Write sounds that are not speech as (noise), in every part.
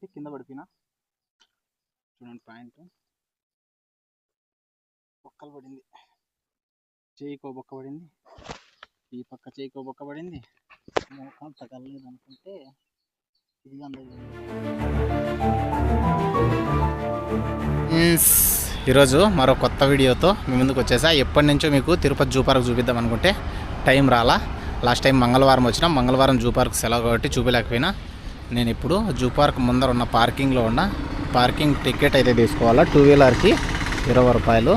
కాబట్టి కింద పడిపోయినా. చూడండి పాయింట్. బొక్కలు పడింది. చేయికో బొక్క పడింది. ఈ పక్క చేయికో బొక్క పడింది. మోకాలు తగలలేదు అనుకుంటే ఇది ఈరోజు మరో కొత్త వీడియోతో మీ ముందుకు వచ్చేసా. ఎప్పటి నుంచో మీకు తిరుపతి జూ పార్క్ చూపిద్దాం అనుకుంటే టైం రాలా. లాస్ట్ టైం మంగళవారం వచ్చిన. మంగళవారం జూ పార్క్ సెలవు కాబట్టి చూపించలేకపోయినా నేను ఇప్పుడు జూ పార్క్ ముందర ఉన్న పార్కింగ్లో ఉన్న పార్కింగ్ టికెట్ అయితే తీసుకోవాలా. టూ వీలర్కి ఇరవై రూపాయలు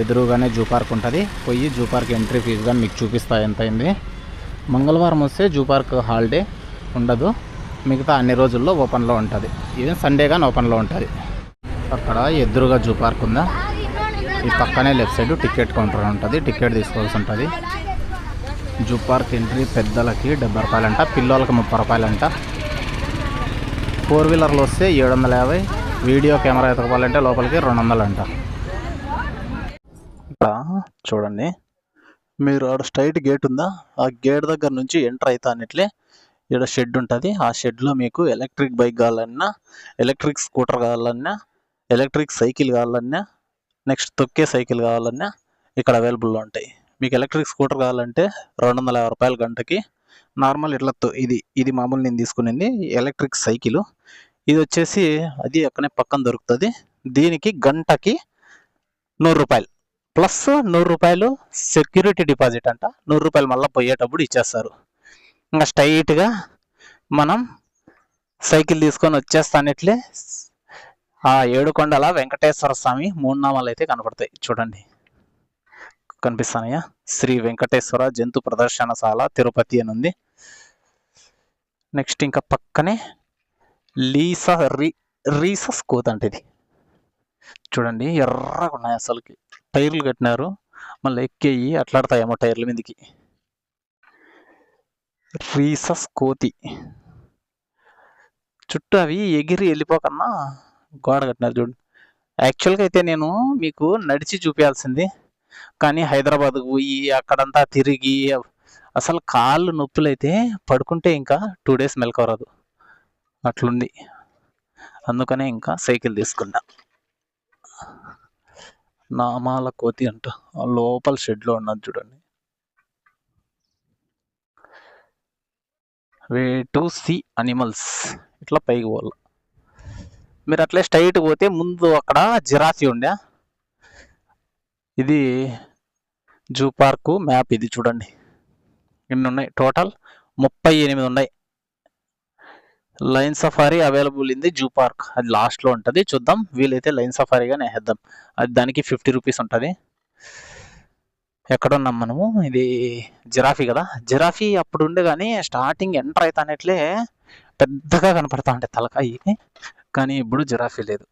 ఎదురుగానే జూ పార్క్ ఉంటుంది. పోయి జూ పార్క్ ఎంట్రీ ఫీజు కానీ మీకు చూపిస్తా ఎంత అయింది. మంగళవారం వస్తే జూ పార్క్ హాలిడే ఉండదు. మిగతా అన్ని రోజుల్లో ఓపెన్లో ఉంటుంది. ఈవెన్ సండే కానీ ఓపెన్లో ఉంటుంది. అక్కడ ఎదురుగా జూ పార్క్ ఉందా? ఈ పక్కనే లెఫ్ట్ సైడ్ టికెట్ కౌంటర్ ఉంటుంది. టికెట్ తీసుకోవాల్సి ఉంటుంది. జూ పార్క్ ఎంట్రీ పెద్దలకి డెబ్బై రూపాయలంట పిల్లలకి ముప్పై రూపాయలంట. ఫోర్ వీలర్లు వస్తే ఏడు వందల యాభై వీడియో కెమెరా ఎతకపోవాలంటే లోపలికి రెండు వందలు అంట ఇక్కడ చూడండి. మీరు ఆడ స్ట్రైట్ గేట్ ఉందా? ఆ గేట్ దగ్గర నుంచి ఎంటర్ అవుతా అన్నట్లే ఇక్కడ షెడ్ ఉంటుంది. ఆ షెడ్లో మీకు ఎలక్ట్రిక్ బైక్ కావాలన్నా ఎలక్ట్రిక్ స్కూటర్ కావాలన్నా ఎలక్ట్రిక్ సైకిల్ కావాలన్నా నెక్స్ట్ తొక్కే సైకిల్ కావాలన్నా ఇక్కడ అవైలబుల్లో ఉంటాయి. మీకు ఎలక్ట్రిక్ స్కూటర్ కావాలంటే రెండు వందల యాభై రూపాయల గంటకి నార్మల్ ఇట్లతో ఇది ఇది మామూలు నేను తీసుకునేది ఎలక్ట్రిక్ సైకిల్. ఇది వచ్చేసి అది అక్కడనే పక్కన దొరుకుతుంది. దీనికి గంటకి నూరు రూపాయలు. ప్లస్ నూరు రూపాయలు సెక్యూరిటీ డిపాజిట్ అంట. నూరు రూపాయలు మళ్ళీ పోయేటప్పుడు ఇచ్చేస్తారు. ఇంకా స్ట్రైట్గా మనం సైకిల్ తీసుకొని వచ్చేస్తానట్లే. ఆ ఏడుకొండల వెంకటేశ్వర స్వామి మూడు నామాలు అయితే కనపడతాయి. చూడండి. కనిపిస్తానయ్యా. శ్రీ వెంకటేశ్వర జంతు ప్రదర్శనశాల తిరుపతి అని ఉంది నెక్స్ట్ ఇంకా పక్కనే లీసా రీ రీసస్ కోత్ అంటే ఇది. చూడండి ఎర్రగా ఉన్నాయి అసలుకి. టైర్లు కట్టినారు. మళ్ళీ ఎక్కేయి అట్లాడతాయేమో టైర్ల మీదకి. రీసస్ కోతి. చుట్టూ అవి ఎగిరి వెళ్ళిపోకన్నా గోడ కట్టినారు చూడండి యాక్చువల్గా అయితే నేను మీకు నడిచి చూపించాల్సింది కానీ హైదరాబాద్కు పోయి అక్కడంతా తిరిగి అసలు కాళ్ళు నొప్పులు అయితే పడుకుంటే ఇంకా టూ డేస్ మెలకవరదు అట్లుంది. అందుకనే ఇంకా సైకిల్ తీసుకున్నా. నామాల కోతి అంట. లోపల షెడ్లో ఉన్నది చూడండి. Way to see animals. ఇట్లా పైకి పోవాలి. మీరు అట్లే స్ట్రైట్ పోతే ముందు అక్కడ జిరాఫీ ఉండే. ఇది జూ పార్కు మ్యాప్ ఇది చూడండి. ఎన్ని ఉన్నాయి? టోటల్ ముప్పై ఎనిమిది ఉన్నాయి. లైన్ సఫారీ అవైలబుల్ ఇంది జూ పార్క్. అది లాస్ట్లో ఉంటుంది. చూద్దాం. వీలైతే లైన్ సఫారీగానే వేద్దాం. అది దానికి ఫిఫ్టీ రూపీస్ ఉంటుంది. ఎక్కడున్నాం మనము? ఇది జిరాఫీ కదా. జిరాఫీ అప్పుడు ఉండే కానీ స్టార్టింగ్ ఎంటర్ అవుతానట్లే పెద్దగా కనపడతా ఉంటే తలకాయి కానీ ఇప్పుడు జిరాఫీ లేదు.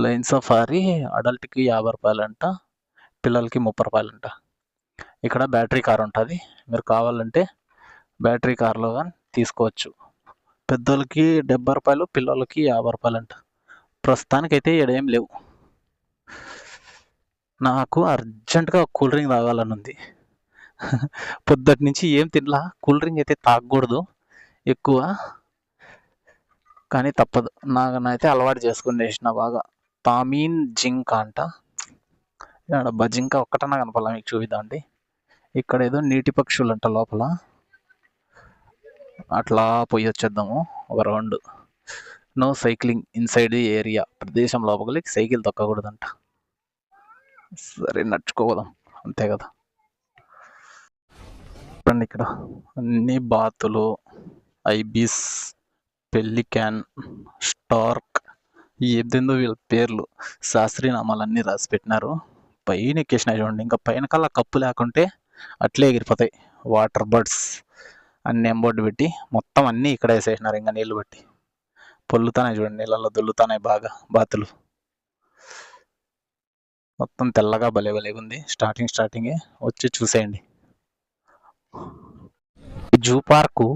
లైన్ సఫారీ అడల్ట్కి యాభై రూపాయలు అంట పిల్లలకి ముప్పై రూపాయలంట. ఇక్కడ బ్యాటరీ కార్ ఉంటుంది. మీరు కావాలంటే బ్యాటరీ కార్లో కానీ తీసుకోవచ్చు. పెద్దోళ్ళకి డెబ్బై రూపాయలు పిల్లలకి యాభై రూపాయలు అంట ప్రస్తుతానికైతే ఈడ ఏం లేవు. నాకు అర్జెంటుగా కూల్ డ్రింక్ తాగాలని ఉంది. (laughs) పొద్దుటి నుంచి ఏం తినలా. కూల్ డ్రింక్ అయితే తాగకూడదు. ఎక్కువ. కానీ తప్పదు. నాకనైతే అలవాటు చేసుకుని వేసిన బాగా. తామీన్ జింక్ అంట. ఇక్కడ బజింక ఒక్కటన్నా కనపడాలి మీకు చూపిద్దామండి. ఇక్కడ ఏదో నీటి పక్షులు అంట లోపల. అట్లా పోయి వచ్చేద్దాము ఒక round. No cycling inside the area ప్రదేశం లోపలికి సైకిల్ తొక్కకూడదంట. సరే నడుచుకోదాం అంతే కదా. చూడండి ఇక్కడ అన్ని బాతులు ఐబీస్ పెల్లిక్యాన్ స్టార్క్ ఏదేందో వీళ్ళ పేర్లు శాస్త్రీనామాలన్నీ రాసి పెట్టినారు. పైన ఎక్కేసినాయి చూడండి. ఇంకా పైన కల్లా కప్పు లేకుంటే అట్లే ఎగిరిపోతాయి. వాటర్ బర్డ్స్ అన్ని ఎంబోర్డు పెట్టి మొత్తం అన్నీ ఇక్కడ వేసేసినారు. ఇంకా నీళ్ళు పెట్టి పొల్లుతానే చూడండి. నీళ్ళల్లో దొల్లుతానే బాగా బాతులు. మొత్తం తెల్లగా భలే భలే ఉంది. స్టార్టింగ్ స్టార్టింగే వచ్చి చూసేయండి. జూ పార్కు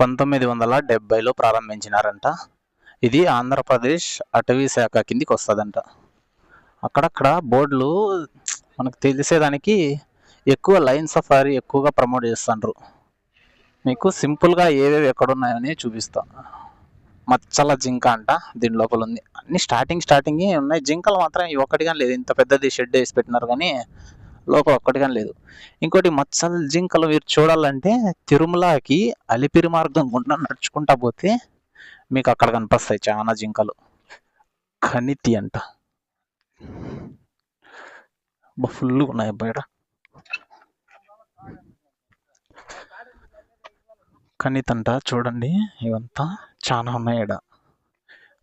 పంతొమ్మిది వందల డెబ్బైలో ప్రారంభించినారంట. ఇది ఆంధ్రప్రదేశ్ అటవీ శాఖ కిందికి వస్తుందంట. అక్కడక్కడ బోర్డులు మనకు తెలిసేదానికి ఎక్కువ లైన్ సఫారీ ఎక్కువగా ప్రమోట్ చేస్తుండ్రు. మీకు సింపుల్గా ఏవేవి ఎక్కడున్నాయని చూపిస్తాం. మచ్చల జింక అంట దీని లోపల ఉంది. అన్ని స్టార్టింగ్ స్టార్టింగ్ ఉన్నాయి. జింకలు మాత్రం ఒకటిగా ఒక్కటిగా లేదు. ఇంత పెద్దది షెడ్ వేసి పెట్టినారు కానీ లోపల ఒక్కటిగా లేదు. ఇంకోటి మచ్చల జింకలు మీరు చూడాలంటే తిరుమలకి అలిపిరి మార్గం గుండా నడుచుకుంటా పోతే మీకు అక్కడ కనిపిస్తాయి చాలా జింకలు. కనితి అంట. ఫుల్గా ఉన్నాయి బయట కనితంట చూడండి ఇవంతా చాలా ఉన్నాయి ఈడ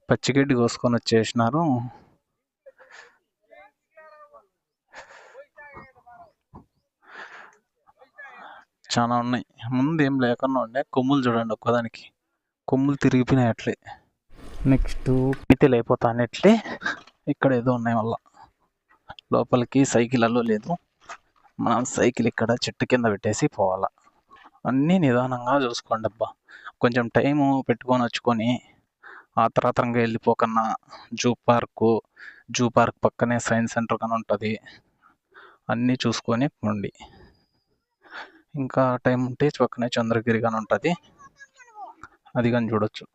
పచ్చిగడ్డి కోసుకొని వచ్చేసినారు చాలా ఉన్నాయి ముందు ఏం లేకుండా ఉండే కొమ్ములు చూడండి ఒక్కదానికి కొమ్ములు తిరిగిపోయినాయి అట్లే నెక్స్ట్ పీతలు అయిపోతాను అన్నట్లే ఇక్కడ ఏదో ఉన్నాయి మళ్ళా. లోపలికి సైకిల్ అల్లో లేదు. మనం సైకిల్ ఇక్కడ చెట్టు కింద పెట్టేసి పోవాలా. అన్నీ నిదానంగా చూసుకోండి అబ్బా. కొంచెం టైము పెట్టుకొని వచ్చుకొని ఆత్రాత్రంగా వెళ్ళిపోకన్నా జూ పార్కు జూ పార్క్ పక్కనే సైన్స్ సెంటర్ కానీ ఉంటుంది. అన్నీ చూసుకొని ఉండి ఇంకా టైం ఉంటే పక్కనే చంద్రగిరి కానీ ఉంటుంది. అది కానీ చూడొచ్చు.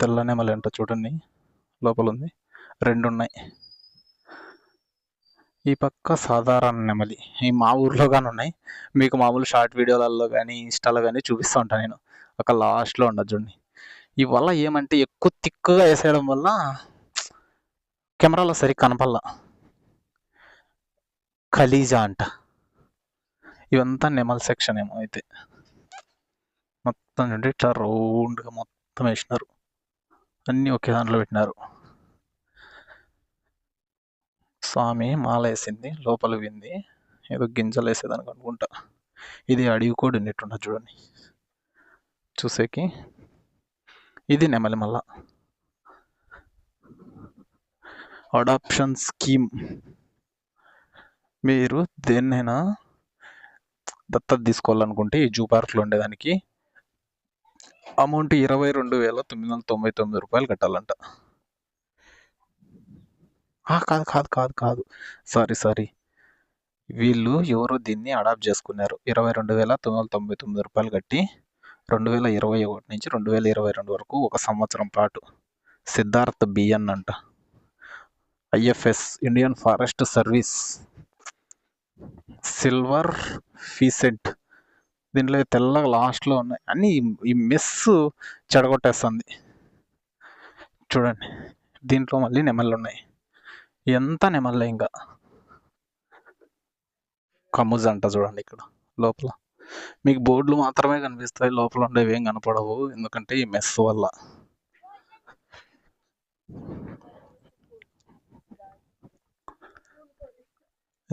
తెల్ల నెమలి అంట చూడండి. లోపల ఉంది రెండు ఉన్నాయి ఈ పక్క సాధారణ నెమలి. ఈ మా ఊర్లో కానీ ఉన్నాయి. మీకు మామూలు షార్ట్ వీడియోలలో కానీ ఇన్స్టాలో కానీ చూపిస్తూ ఉంటాను నేను. ఒక లాస్ట్లో ఉండదు చూడండి. ఈ వల్ల ఏమంటే ఎక్కువ తిక్కుగా వేసేయడం వల్ల కెమెరాలో సరిగ్గా కనపల్లా ఖలీజా అంట. ఇవంతా నెమల్ సెక్షన్ ఏమో అయితే. మొత్తం చూడండి ఇట్లా రౌండ్గా మొత్తం వేసినారు. అన్నీ ఒకే దాంట్లో పెట్టినారు. స్వామి మాల వేసింది లోపల వింది ఏదో గింజలు వేసేదానికి అనుకుంటా. ఇది అడవి కోడి ఉన్నట్టున్నది చూడండి. చూసేకి ఇది నెమలి మల్ల. Adoption scheme. మీరు దేన్నైనా దత్తత తీసుకోవాలనుకుంటే ఈ జూ పార్క్లో ఉండేదానికి అమౌంట్ ఇరవై రెండు వేల తొమ్మిది వందల తొంభై తొమ్మిది రూపాయలు కట్టాలంట. కాదు కాదు కాదు కాదు. Sorry sorry. వీళ్ళు ఎవరో దీన్ని అడాప్ట్ చేసుకున్నారు. ఇరవై రెండు వేల తొమ్మిది వందల తొంభై తొమ్మిది రూపాయలు కట్టి రెండు వేల ఇరవై ఒకటి నుంచి రెండు వేల ఇరవై రెండు వరకు ఒక సంవత్సరం పాటు సిద్ధార్థ్ బిఎన్ అంట. IFS Indian forest service silver pheasant దీంట్లో తెల్లగా లాస్ట్లో ఉన్నాయి. అన్నీ ఈ- మెస్ చెడగొట్టేస్తుంది. చూడండి. దీంట్లో మళ్ళీ నెమళ్ళు ఉన్నాయి. ఎంత నెమళ్ళే ఇంకా. కమ్ముజ్ అంట చూడండి ఇక్కడ లోపల. మీకు బోర్డులు మాత్రమే కనిపిస్తాయి లోపల ఉండేవి ఏం కనపడవు ఎందుకంటే ఈ మెస్ వల్ల.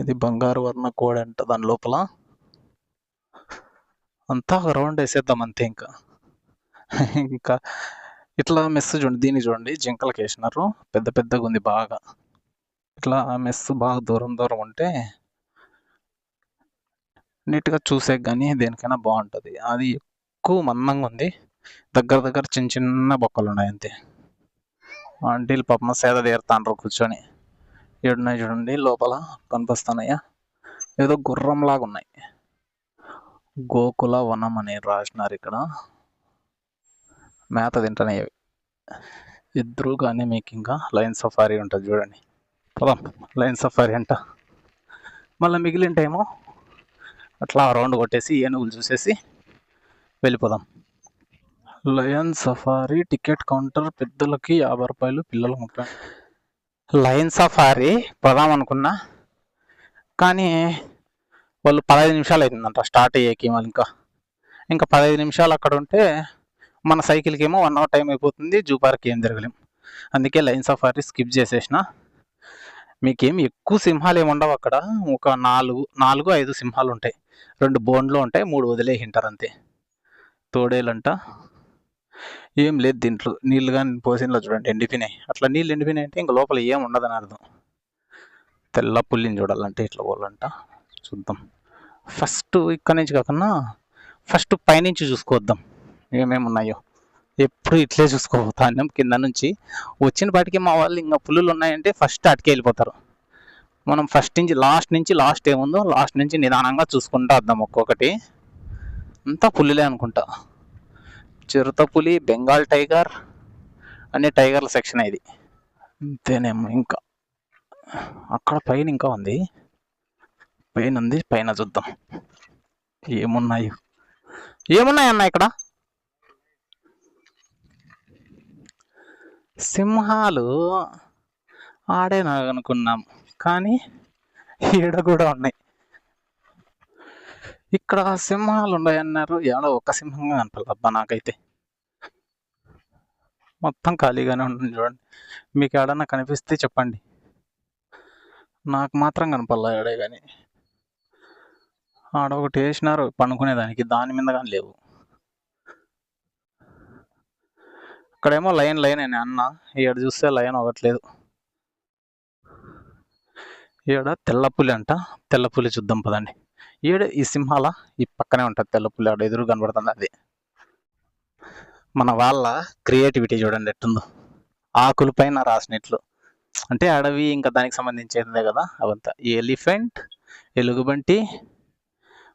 ఇది బంగారు వర్ణ కోడ్ అంట దాని లోపల. అంతా ఒక రౌండ్ వేసేద్దాం అంతే ఇంకా ఇంకా ఇట్లా మెస్ చూడండి దీన్ని చూడండి జింకలకు వేసినారు పెద్ద పెద్దగా ఉంది బాగా ఇట్లా మెస్ బాగా దూరం దూరం ఉంటే నీట్గా చూసే కానీ దేనికైనా బాగుంటుంది అది ఎక్కువ మందంగా ఉంది దగ్గర దగ్గర చిన్న చిన్న బొక్కలు ఉన్నాయి అంతే ఆంటీలు పాపం సేద తీరుతాండ్రు కూర్చొని ఏడున్నాయి చూడండి లోపల కనిపిస్తున్నాయా ఏదో గుర్రంలాగా ఉన్నాయి గోకుల వనం అని రాసినారు ఇక్కడ. మేత తింటున్నాయి ఇద్దరు ఎదురుగానే మీకు ఇంకా లైన్ సఫారీ ఉంటుంది చూడండి. పోదాం లైన్ సఫారీ అంట. మళ్ళీ మిగిలిన టైము అట్లా రౌండ్ కొట్టేసి ఏనుగులు చూసేసి వెళ్ళిపోదాం. లయన్ సఫారీ టికెట్ కౌంటర్ పెద్దలకి యాభై రూపాయలు పిల్లలు ముప్పై. లయన్ సఫారీ పోదాం అనుకున్నా. కానీ వాళ్ళు పదహైదు నిమిషాలు అవుతుందంట స్టార్ట్ అయ్యేకి మళ్ళీ ఇంకా. ఇంకా పదహైదు నిమిషాలు అక్కడ ఉంటే మన సైకిల్కి ఏమో వన్ అవర్ టైం అయిపోతుంది జూ పార్క్ ఏం తిరగలేం అందుకే లైన్ సఫారీ స్కిప్ చేసేసిన. మీకేం ఎక్కువ సింహాలు ఏమి ఉండవు అక్కడ. ఒక నాలుగు నాలుగు ఐదు సింహాలు ఉంటాయి. రెండు బోన్లు ఉంటాయి మూడు వదిలేసింటారు అంతే. తోడేలంట. ఏం లేదు దీంట్లో నీళ్ళు కానీ పోసినలో చూడండి ఎండిపోయినాయి. అట్లా నీళ్ళు ఎండిపోయినాయి అంటే ఇంకా లోపల ఏం ఉండదని అర్థం. తెల్ల పుల్లిని చూడాలంటే ఇట్లా పోవాలంట. చూద్దాం. ఫస్ట్ ఇక్కడ నుంచి కాకుండా ఫస్ట్ పైనుంచి చూసుకోవద్దాం. ఏమేమి ఉన్నాయో ఎప్పుడు ఇట్లే చూసుకోపోతాం కింద నుంచి. వచ్చిన వాటికి మా వాళ్ళు ఇంకా పుల్లులు ఉన్నాయంటే ఫస్ట్ అటుకే వెళ్ళిపోతారు. మనం ఫస్ట్ నుంచి లాస్ట్ నుంచి లాస్ట్ ఏముందో లాస్ట్ నుంచి నిదానంగా చూసుకుంటూ వద్దాం ఒక్కొక్కటి. అంతా పుల్లులే అనుకుంటా. చిరుతపులి బెంగాల్ టైగర్ అనే టైగర్ల సెక్షన్ ఇది. అంతేనేమో ఇంకా. అక్కడ పైన ఇంకా ఉంది. పైన ఉంది పైన చూద్దాం. ఏమున్నాయి. ఏమున్నాయి అన్న ఇక్కడ? సింహాలు ఆడే అనుకున్నాం కానీ ఈడ కూడా ఉన్నాయి. ఇక్కడ సింహాలు ఉన్నాయన్నారు. ఏడో ఒక సింహంగా కనపడదు అబ్బా నాకైతే. మొత్తం ఖాళీగానే ఉంటుంది చూడండి. మీకు ఏడన్నా కనిపిస్తే చెప్పండి. నాకు మాత్రం కనపడలే ఏడే కానీ. ఆడ ఒకటి వేసినారు పండుకునేదానికి దాని మీద కానీ లేవు. అక్కడేమో లైన్ లైన్ అని అన్న ఈడ చూస్తే లైన్ అవ్వట్లేదు. ఈడ తెల్లపులి అంట తెల్లపులి చూద్దాం పదండి. ఈడ ఈ సింహాల ఈ పక్కనే ఉంటుంది తెల్లపులి ఆడ ఎదురు కనబడుతుంది అది. మన వాళ్ళ క్రియేటివిటీ చూడండి ఎట్టుందో. ఆకుల పైన రాసినట్లు. అంటే అడవి ఇంకా దానికి సంబంధించిందే కదా అవంతా. ఈ ఎలిఫెంట్ ఎలుగుబంటి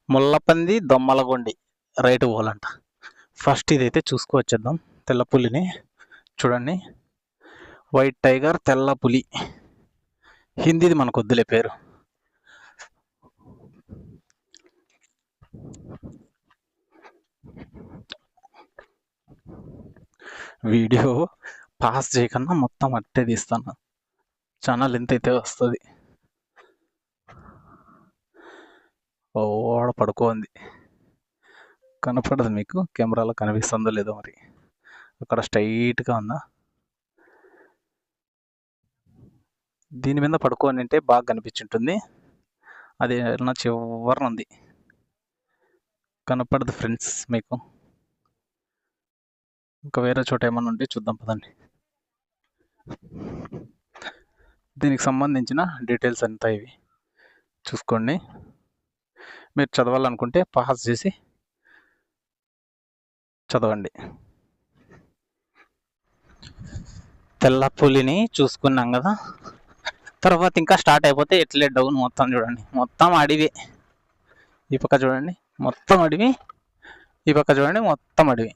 ముల్లపంది దొమ్మలగొండి రైట్ పోవాలంట ఫస్ట్ ఇదైతే చూసుకొచ్చేద్దాం తెల్ల పులిని చూడండి. వైట్ టైగర్ తెల్ల పులి. హిందీది మనకు వద్దులే పేరు. వీడియో పాస్ చేయకుండా మొత్తం అట్టే తీస్తాను. ఛానల్ లెంత్ అయితే వస్తుంది. ఓడ పడుకోంది. కనపడదు మీకు? కెమెరాలో కనిపిస్తుందో లేదో మరి. అక్కడ స్ట్రైట్గా ఉందా? దీని మీద పడుకోని అంటే బాగా కనిపించుంటుంది. అది నా చివరన ఉంది. కనపడదు ఫ్రెండ్స్ మీకు. ఇంకా వేరే చోట ఏమన్నా ఉంటే చూద్దాం పదండి. దీనికి సంబంధించిన డీటెయిల్స్ అంతా ఇవి. చూసుకోండి. మీరు చదవాలనుకుంటే పాస్ చేసి చదవండి. తెల్ల పులిని చూసుకున్నాం కదా. తర్వాత ఇంకా స్టార్ట్ అయిపోతే ఎట్లే డౌన్ మొత్తం చూడండి. మొత్తం అడవి. ఈ పక్క చూడండి. మొత్తం అడవి. ఈ పక్క చూడండి. మొత్తం అడవి.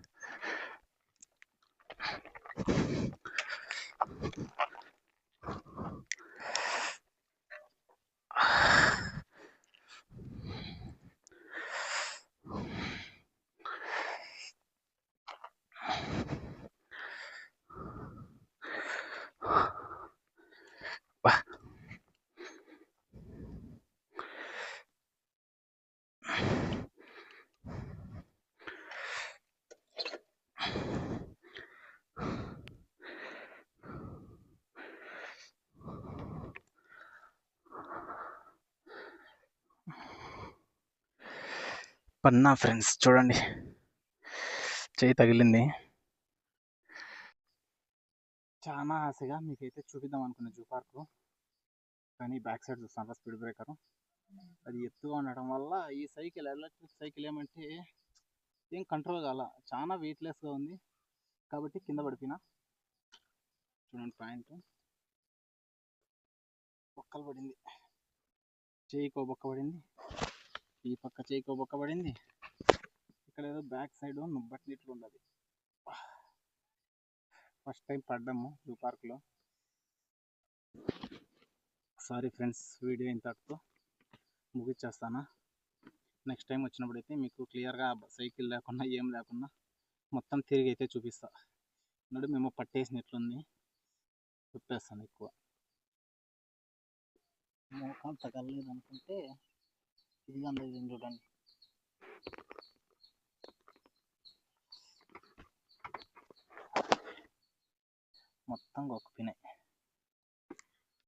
పన్నా ఫ్రెండ్స్ చూడండి. చేయి తగిలింది. చాలా ఆశగా మీకైతే చూపిద్దాం అనుకున్న జూ పార్క్. కానీ బ్యాక్ సైడ్ చూస్తాను స్పీడ్ బ్రేకర్. అది ఎత్తుగా ఉండటం వల్ల ఈ సైకిల్ ఎలక్ట్రిక్ సైకిల్ ఏమంటే ఏం కంట్రోల్ కాల. చాలా వెయిట్లెస్గా ఉంది. కాబట్టి కింద పడిపోయినా. చూడండి పాయింట్. బొక్కలు పడింది. చేయికో బొక్క పడింది. ఈ పక్క చేయికో పక్క పడింది. ఇక్కడ ఏదో బ్యాక్ సైడ్ నుబ్బట్టినట్లు ఉండదు. ఫస్ట్ టైం పడ్డాము జూ పార్క్లో సారీ ఫ్రెండ్స్ వీడియో ఇంతటితో ముగిచ్చేస్తాను. నెక్స్ట్ టైం వచ్చినప్పుడు అయితే మీకు క్లియర్గా సైకిల్ లేకుండా ఏం లేకుండా మొత్తం తిరిగి అయితే చూపిస్తా. నడు మేము పట్టేసినట్లుంది చెప్పేస్తాను ఎక్కువ. మోకాలు తగలలేదు అనుకుంటే ఇది అందదు చూడండి. మొత్తం గొక్కినాయి